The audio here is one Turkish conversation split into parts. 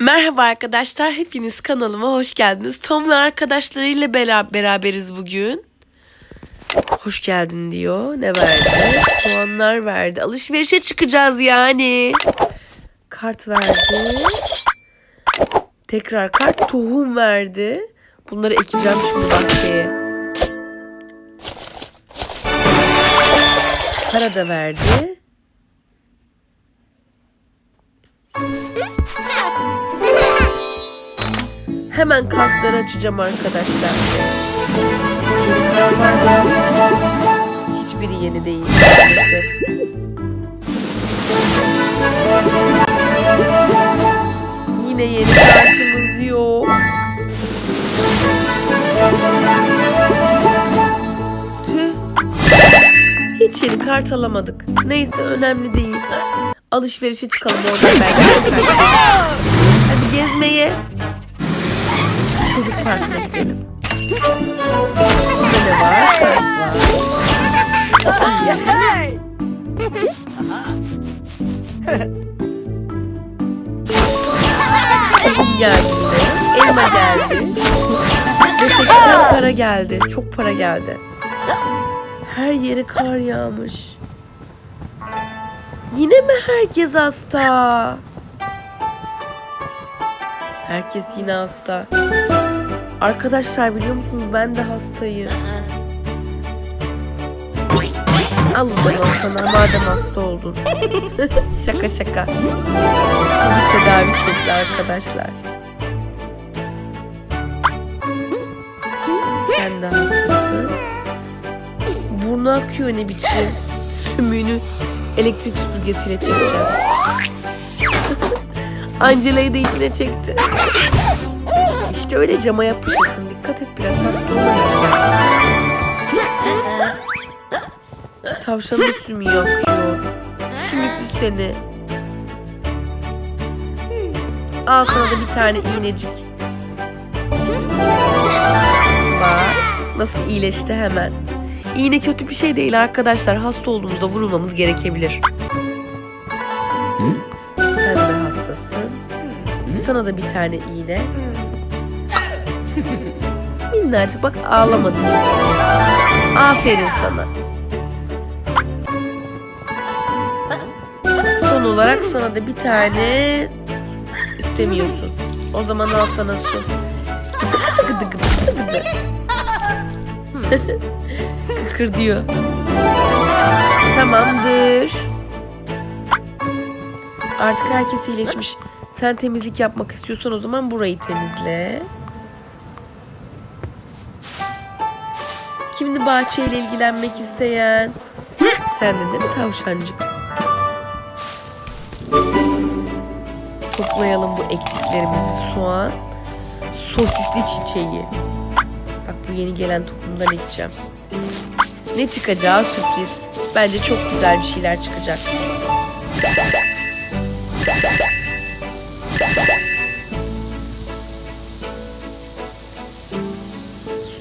Merhaba arkadaşlar, hepiniz kanalıma hoş geldiniz. Tom ve arkadaşlarıyla beraberiz bugün. Hoş geldin diyor. Ne verdi? Soğanlar verdi. Alışverişe çıkacağız yani. Kart verdi. Tekrar kart tohum verdi. Bunları ekeceğim şimdi bahçeye. Para da verdi. Hemen kartları açacağım arkadaşlar. Hiçbiri yeni değil. Yine yeni kartımız yok. Hiç yeni kart alamadık. Neyse önemli değil. Alışverişe çıkalım oradan belki. Hadi gezmeye. Var. Tohum geldi. Elma geldi. Ve 80 para geldi. Çok para geldi. Her yere kar yağmış. Yine mi herkes hasta? Herkes yine hasta. Arkadaşlar biliyor musunuz ben de hastayım. Al o zaman sana madem hasta oldun. şaka şaka. Bu tedavi şekli arkadaşlar. Sen de hastasın. Burnu akıyor ne biçim. Sümüğünü elektrik süpürgesiyle çekeceğim. Angela'yı da içine çekti. İşte öyle cama yapışırsın. Dikkat et biraz hasta olma. Tavşanın sümüğü akıyor. Sümüklü seni. Al sana da bir tane iğnecik. Bak nasıl iyileşti hemen. İğne kötü bir şey değil arkadaşlar. Hasta olduğumuzda vurulmamız gerekebilir. Sen de hastasın. Sana da bir tane iğne. Minnacık bak ağlamadın. Aferin sana. Son olarak sana da bir tane istemiyorsun. O zaman al sana su. Kıkır diyor. Tamamdır. Artık herkes iyileşmiş. Sen temizlik yapmak istiyorsan o zaman burayı temizle. Kimdi bahçeyle ilgilenmek isteyen? Sendin değil mi tavşancık? Toplayalım bu ektiklerimizi soğan. Sosisli çiçeği. Bak bu yeni gelen toplumdan ekeceğim. Ne çıkacağı sürpriz. Bence çok güzel bir şeyler çıkacak.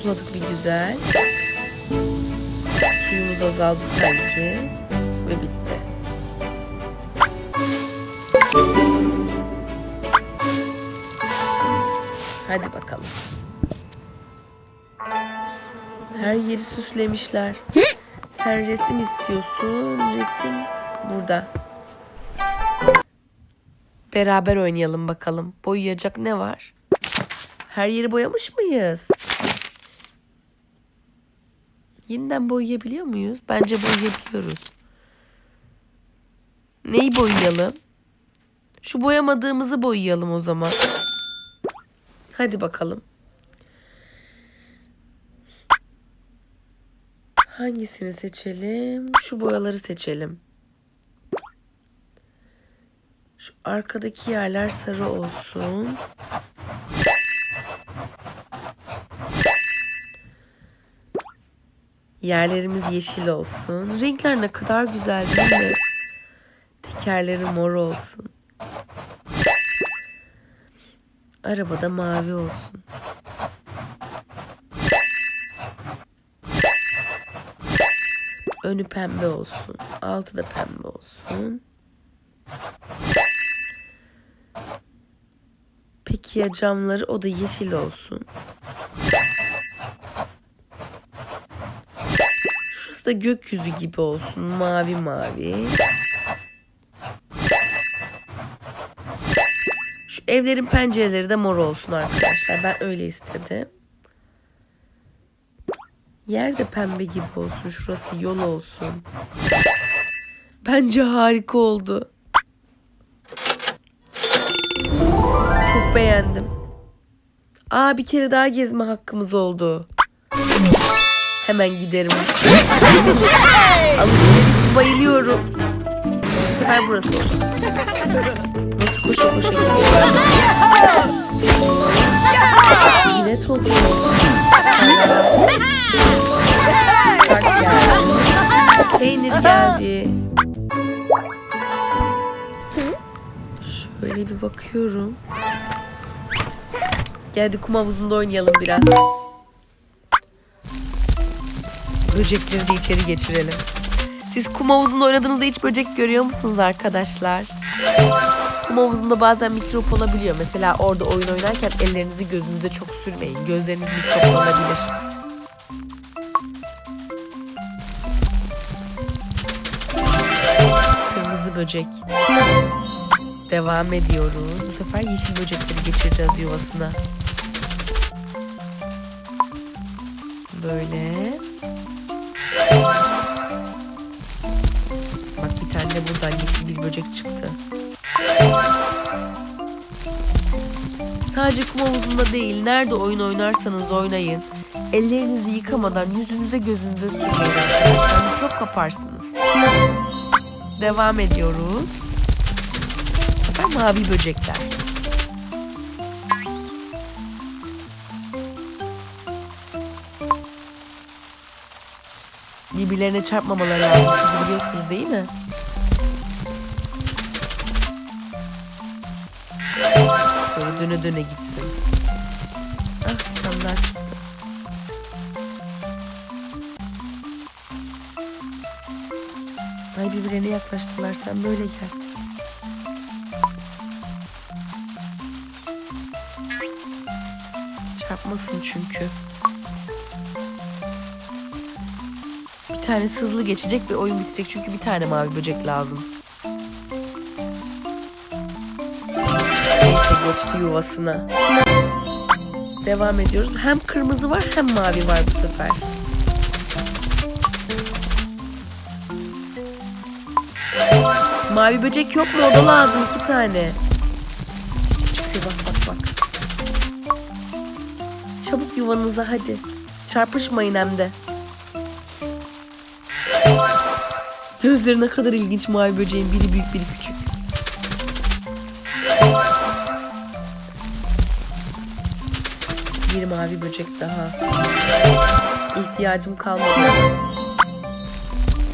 Suladık bir güzel. Suyumuz azaldı sanki. Ve bitti. Hadi bakalım. Her yeri süslemişler. Sen resim istiyorsun. Resim burada. Beraber oynayalım bakalım. Boyayacak ne var? Her yeri boyamış mıyız? Yeniden boyayabiliyor muyuz? Bence boyayabiliyoruz. Neyi boyayalım? Şu boyamadığımızı boyayalım o zaman. Hadi bakalım. Hangisini seçelim? Şu boyaları seçelim. Şu arkadaki yerler sarı olsun. Yerlerimiz yeşil olsun. Renkler ne kadar güzel değil mi? Tekerleri mor olsun. Arabada mavi olsun. Önü pembe olsun. Altı da pembe olsun. Peki ya camları o da yeşil olsun. Şurası da gökyüzü gibi olsun. Mavi mavi. Şu evlerin pencereleri de mor olsun arkadaşlar. Ben öyle istedim. Yer de pembe gibi olsun. Şurası yol olsun. Bence harika oldu. Çok beğendim. Aa bir kere daha gezme hakkımız oldu. Hemen giderim. Alışveriş bayılıyorum. Bu sefer burası olsun. Nasıl koşa koşa gidiyorlar. Yine geldi. Peynir geldi. Şöyle bir bakıyorum. Geldi kum havuzunda oynayalım biraz. Böcekleri de içeri geçirelim. Siz kum havuzunda oynadığınızda hiç böcek görüyor musunuz arkadaşlar? Kum havuzunda bazen mikrop olabiliyor. Mesela orada oyun oynarken ellerinizi gözünüze çok sürmeyin. Gözleriniz mikroplanabilir. Kırmızı böcek. Devam ediyoruz. Bu sefer yeşil böcekleri geçireceğiz yuvasına. Böyle. De buradan yeşil bir böcek çıktı. Sadece kum havuzunda değil, nerede oyun oynarsanız oynayın. Ellerinizi yıkamadan yüzünüze gözünüze sürmeyin arkadaşlar. Mikrop kaparsınız. Devam ediyoruz. Sefer mavi böcekler. Birbirlerine çarpmamaları lazım. Biliyorsunuz değil mi? Şöyle döne döne gitsin. Ah daha çıktı. Ay birbirlerine yaklaştılar. Sen böyle gel. Çarpmasın çünkü. Bir tanesi hızlı geçecek ve oyun bitecek çünkü bir tane mavi böcek lazım. Geçti yuvasına. Devam ediyoruz. Hem kırmızı var hem mavi var bu sefer. Mavi böcek yok mu? O da lazım iki tane. Çıkıyor bak bak bak. Çabuk yuvanıza hadi. Çarpışmayın hem de. Gözleri ne kadar ilginç mavi böceğin. Biri büyük biri küçük. Bir mavi böcek daha. İhtiyacım kalmadı.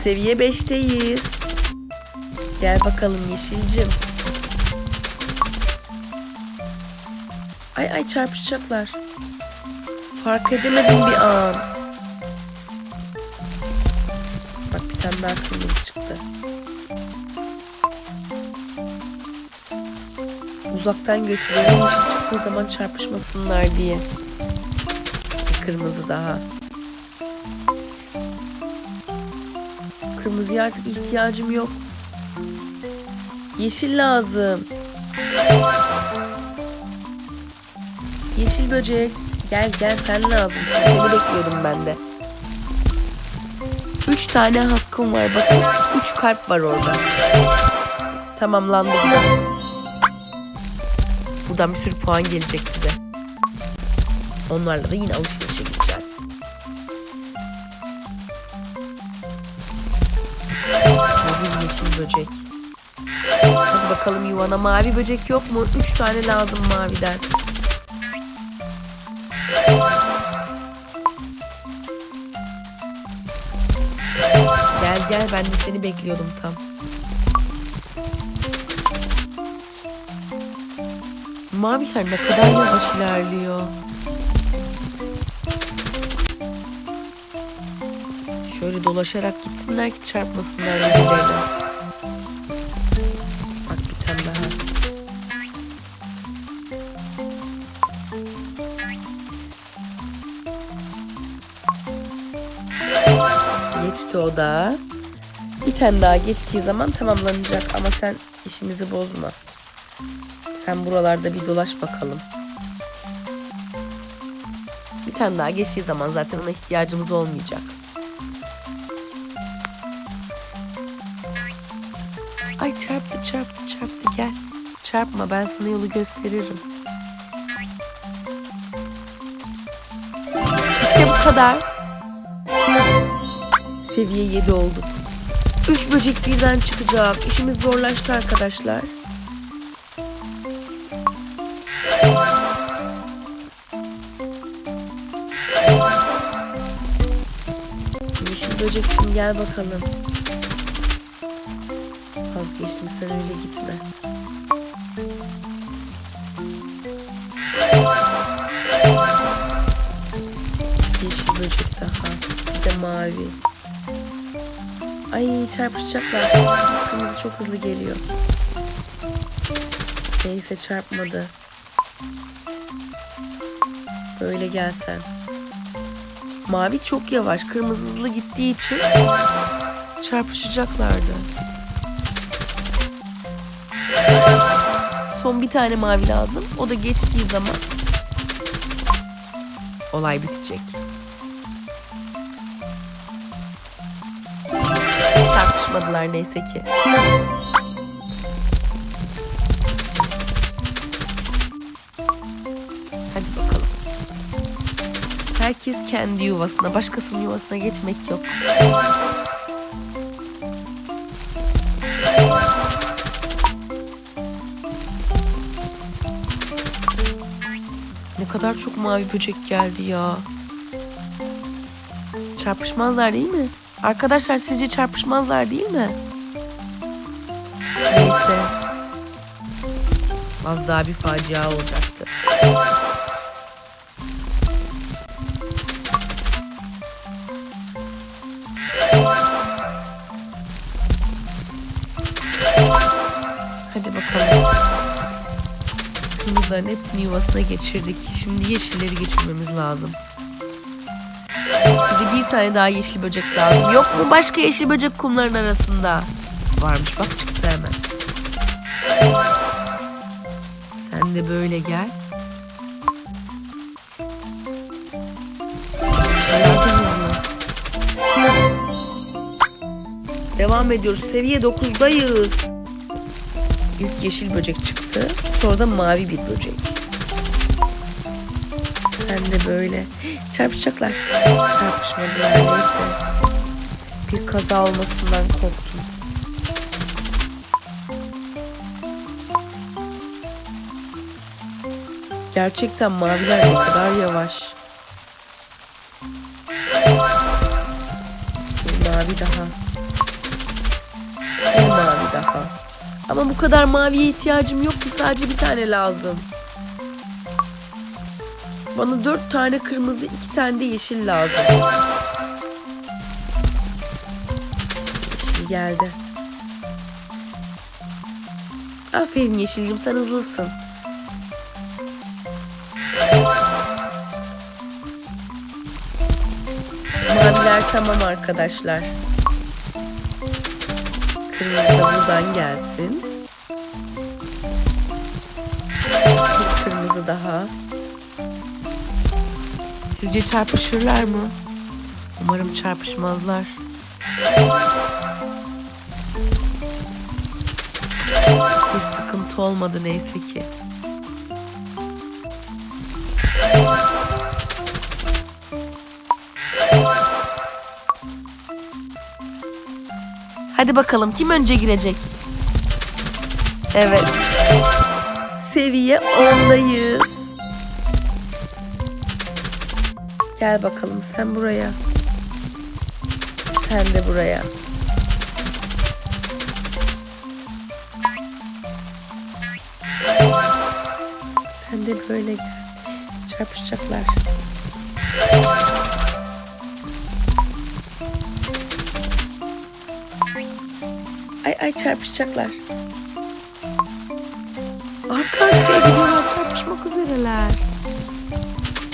Seviye 5'teyiz. Gel bakalım yeşilcim. Ay ay çarpışacaklar. Fark edemedim bir an. Bak bir tane daha kırmızı çıktı. Uzaktan yeşil çıktığı zaman çarpışmasınlar diye. Kırmızı daha. Kırmızıya artık ihtiyacım yok. Yeşil lazım. Yeşil böcek. Gel gel sen lazım. Seni bekliyordum ben de. Üç tane hakkım var. Bakın üç kalp var orada. Tamamlandı bu da. Buradan bir sürü puan gelecek bize. Onlarla da yine alışverişe gideceğiz. Bir yeşil böcek. Hadi bakalım yuvana mavi böcek yok mu? Üç tane lazım maviden. Gel gel ben de seni bekliyordum tam. Maviler ne kadar yavaş ilerliyor. dolaşarak gitsinler ki çarpmasınlar. Bak bir tane daha. Geçti o da. Bir tane daha geçtiği zaman tamamlanacak ama sen işimizi bozma. Sen buralarda bir dolaş bakalım. Bir tane daha geçtiği zaman zaten ona ihtiyacımız olmayacak. Çarptı çarptı çarptı gel. Çarpma ben sana yolu gösteririm. İşte bu kadar. Seviye 7 olduk. 3 böcek birden çıkacak. İşimiz zorlaştı arkadaşlar. Yeşil böceksin gel bakalım. Vazgeçtim öyle gitme. Yeşil böcek daha. Bir de mavi. Ay çarpışacaklar. Kırmızı çok hızlı geliyor. Neyse çarpmadı. Böyle gelsen. Mavi çok yavaş. Kırmızı hızlı gittiği için çarpışacaklardı. Son bir tane mavi lazım. O da geçtiği zaman olay bitecek. Tartışmadılar neyse ki. Hadi bakalım. Herkes kendi yuvasına, başkasının yuvasına geçmek yok. Kadar çok mavi böcek geldi ya. Çarpışmazlar değil mi? Arkadaşlar sizce çarpışmazlar değil mi? Neyse. Az daha bir facia olacaktı. Kırmızıların hepsini yuvasına geçirdik. Şimdi yeşilleri geçirmemiz lazım. Bize bir tane daha yeşil böcek lazım. Yok mu başka yeşil böcek kumların arasında? Varmış bak çıktı hemen. Sen de böyle gel. Devam ediyoruz. Seviye 9'dayız. İlk yeşil böcek çıktı. Sonra da mavi bir böcek. Sen de böyle. Çarpışacaklar. Çarpışmadılar neyse. Bir kaza olmasından korktum. Gerçekten maviler ne kadar yavaş. Bir mavi daha. Ama bu kadar maviye ihtiyacım yok ki sadece bir tane lazım. Bana dört tane kırmızı, iki tane de yeşil lazım. Yeşil geldi. Aferin yeşilcim sen hızlısın. Maviler tamam arkadaşlar. Kırmızı da buradan gelsin. Bir kırmızı daha. Sizce çarpışırlar mı? Umarım çarpışmazlar. Bir sıkıntı olmadı neyse ki. Hadi bakalım kim önce girecek? Evet. Seviye 10'dayız. Gel bakalım sen buraya. Sen de buraya. Sen de böyle gel. Çarpışacaklar. Ay ay çarpışacaklar. Arkadaşlar bunlar çarpışmak üzereler.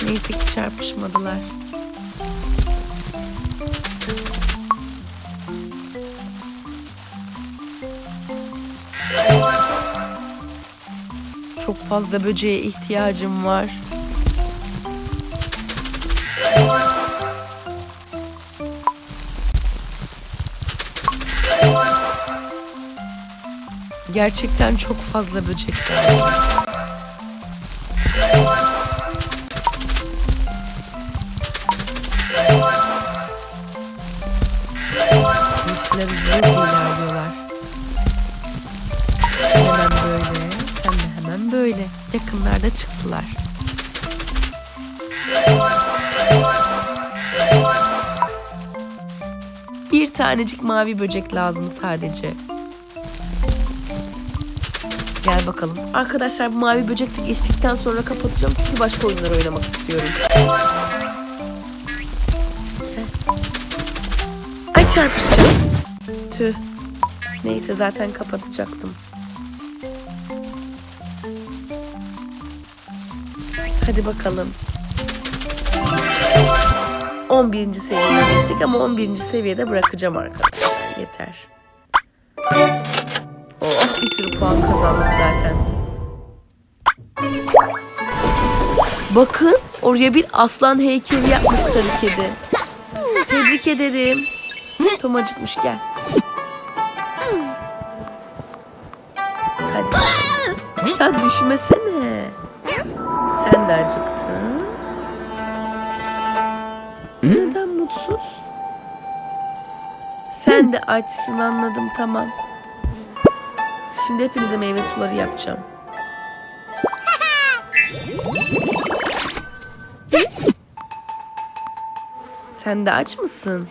Neyse ki çarpışmadılar. Çok fazla böceğe ihtiyacım var. Gerçekten çok fazla böcek var. Yeşiller hızlı ilerliyorlar. Hemen böyle, sen de hemen böyle. Yakınlarda çıktılar. Bir tanecik mavi böcek lazım sadece. Gel bakalım. Arkadaşlar mavi böcek geçtikten sonra kapatacağım çünkü başka oyunlar oynamak istiyorum. Ay çarpışacağım. Tüh. Neyse zaten kapatacaktım. Hadi bakalım. 11. seviyeye geçtik ama 11. seviyede bırakacağım arkadaşlar. Yeter. Bir sürü puan kazandık zaten. Bakın oraya bir aslan heykeli yapmış sarı kedi. Tebrik ederim. Tom acıkmış gel. Hadi. Ya düşmesene. Sen de acıktın. Neden mutsuz? Sen de açsın anladım tamam. Şimdi hepinize meyve suları yapacağım. Sen de aç mısın?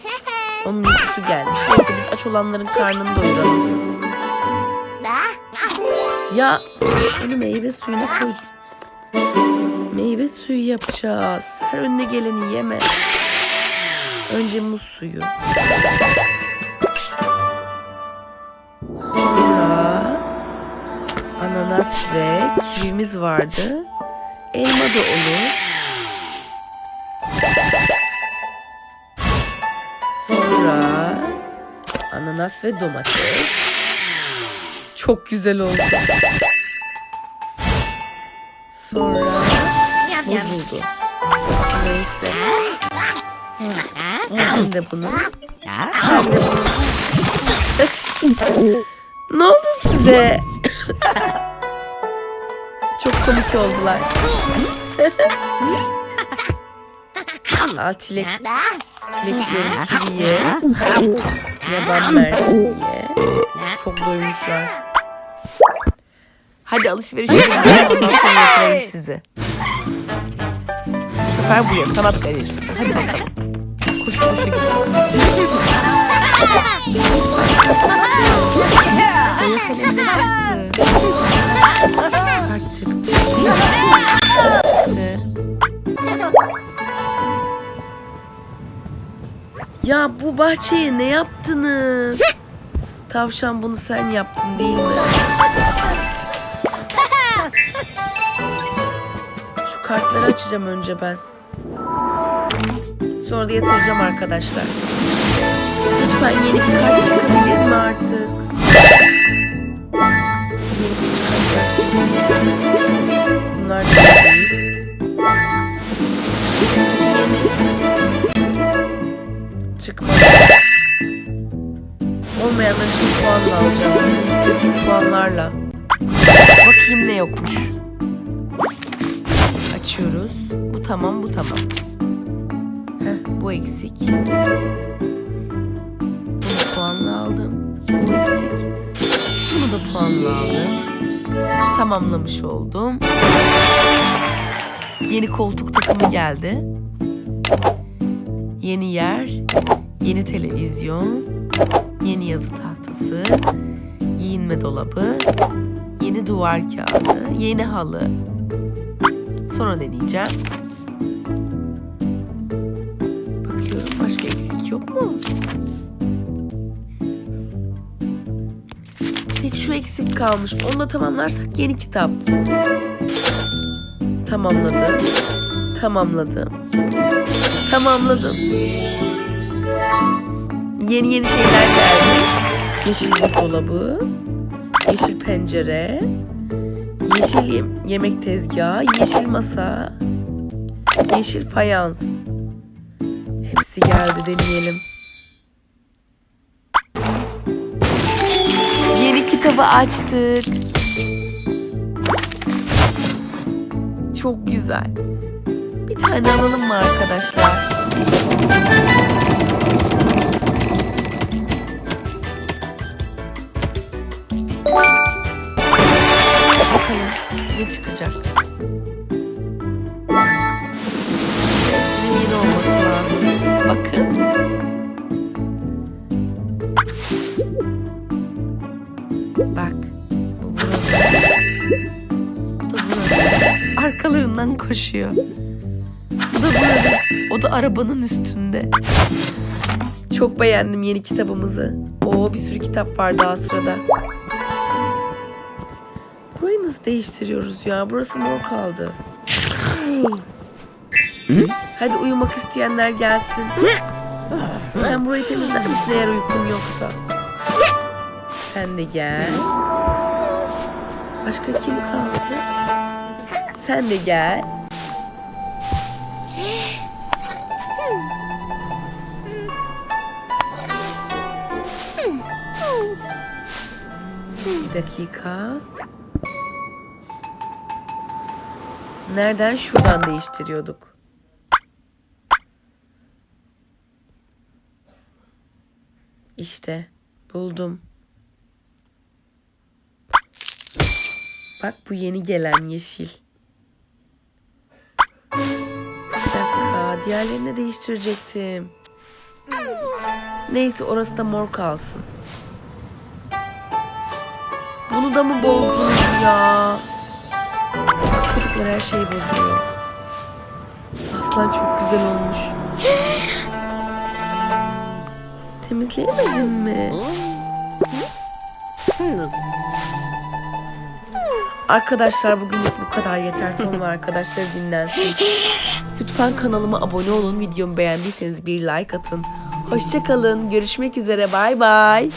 Onun uykusu gelmiş. Neyse biz aç olanların karnını doyuralım. Ya onu meyve suyuna koy. Meyve suyu yapacağız. Her önüne geleni yeme. Önce muz suyu. Ananas ve kivimiz vardı. Elma da olur. Sonra ananas ve domates. Çok güzel oldu. Sonra bozuldu. Neyse. Sen de bunu. Sen de bunu. ne oldu size? Komik oldular. Al çilek. Çilek diyorum kivi ye. Yaban mersin ye. Çok doymuşlar. Hadi alışverişe gidelim. Ondan sonra yatırayım sizi. Bu sefer buraya sanat galerisi. Hadi bakalım. Koşu koşu gidelim. Boya kalemleri çıktı. Çıktı. Çıktı. Ya bu bahçeye ne yaptınız? Tavşan bunu sen yaptın değil mi? Şu kartları açacağım önce ben. Sonra da yatıracağım arkadaşlar. Lütfen yeni bir kart çıkabilir mi artık? Bunlar da değil. Çıkmadı. Olmayanları şimdi puanla alacağım. Puanlarla. Bakayım ne yokmuş. Açıyoruz. Bu tamam, bu tamam. Heh, bu eksik. Bunu puanla aldım. Bu eksik. Bunu da puanla aldım. Tamamlamış oldum. Yeni koltuk takımı geldi. Yeni yer, yeni televizyon, yeni yazı tahtası, giyinme dolabı, yeni duvar kağıdı, yeni halı. Sonra deneyeceğim. Bakıyorum başka eksik yok mu? Tek şu eksik kalmış. Onu da tamamlarsak yeni kitap. Tamamladım. Tamamladım. Tamamladım. Yeni yeni şeyler geldi. Yeşil bir dolabı. Yeşil pencere. Yeşil yem- yemek tezgahı, yeşil masa, yeşil fayans. Hepsi geldi deneyelim. Yeni kitabı açtık. Çok güzel. Bir tane alalım mı arkadaşlar? Bakalım çıkacak. Yeni olması lazım. Bakın. Bak. Arkalarından koşuyor. O da arabanın üstünde. Çok beğendim yeni kitabımızı. Oo bir sürü kitap var daha sırada. Burayı nasıl değiştiriyoruz ya? Burası mor kaldı. Hadi uyumak isteyenler gelsin. Sen burayı temizler misin eğer uykun yoksa? Sen de gel. Başka kim kaldı? Sen de gel. Bir dakika. Nereden? Şuradan değiştiriyorduk. İşte buldum. Bak bu yeni gelen yeşil. Bir dakika diğerlerini de değiştirecektim. Neyse orası da mor kalsın. Bunu da mı bozdunuz ya? Çocuklar her şeyi bozuyor. Aslan çok güzel olmuş. Temizleyemedin mi? Arkadaşlar bugünlük bu kadar yeter. Tom ve arkadaşları dinlensin. Lütfen kanalıma abone olun. Videomu beğendiyseniz bir like atın. Hoşçakalın. Görüşmek üzere. Bay bay.